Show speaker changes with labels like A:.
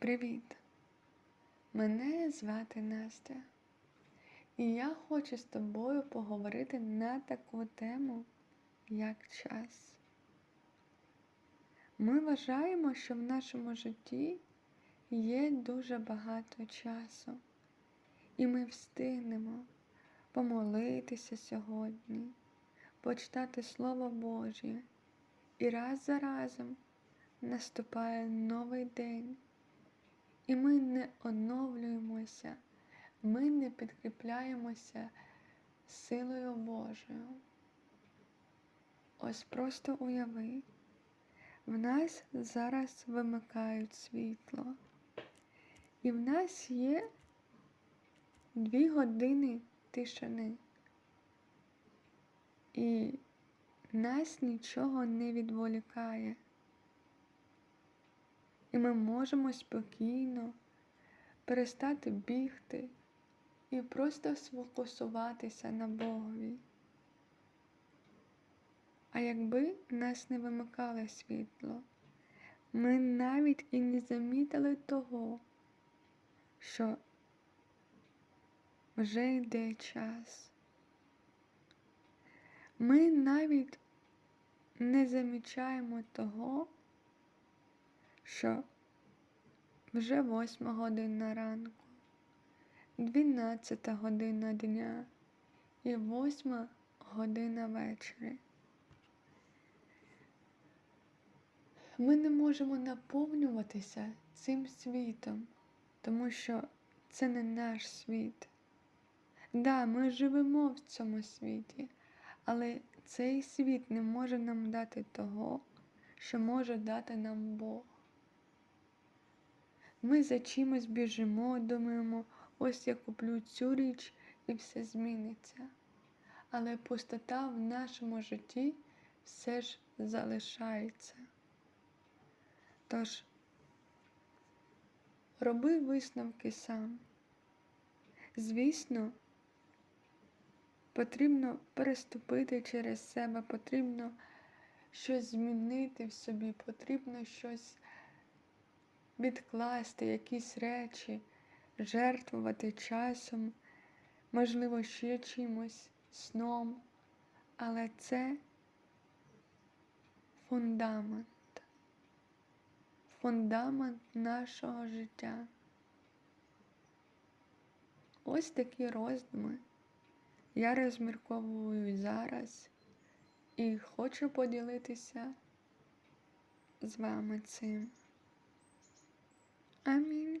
A: Привіт! Мене звати Настя, і я хочу з тобою поговорити на таку тему, як час. Ми вважаємо, що в нашому житті є дуже багато часу, і ми встигнемо помолитися сьогодні, почитати Слово Божє, і раз за разом наступає новий день. І ми не оновлюємося, ми не підкріпляємося силою Божою. Ось просто уяви, в нас зараз вимикають світло, і в нас є дві години тишини, і нас нічого не відволікає. І ми можемо спокійно перестати бігти і просто сфокусуватися на Богові. А якби нас не вимикало світло, ми навіть і не замітили того, що вже йде час. Ми навіть не замічаємо того, що вже восьма година ранку, дванадцята година дня і восьма година вечора. Ми не можемо наповнюватися цим світом, тому що це не наш світ. Да, ми живемо в цьому світі, але цей світ не може нам дати того, що може дати нам Бог. Ми за чимось біжимо, думаємо, ось я куплю цю річ і все зміниться. Але пустота в нашому житті все ж залишається. Тож, роби висновки сам. Звісно, потрібно переступити через себе, потрібно щось змінити в собі, потрібно щось відкласти якісь речі, жертвувати часом, можливо, ще чимось, сном, але це фундамент, фундамент нашого життя. Ось такі роздуми я розмірковую зараз і хочу поділитися з вами цим. I mean,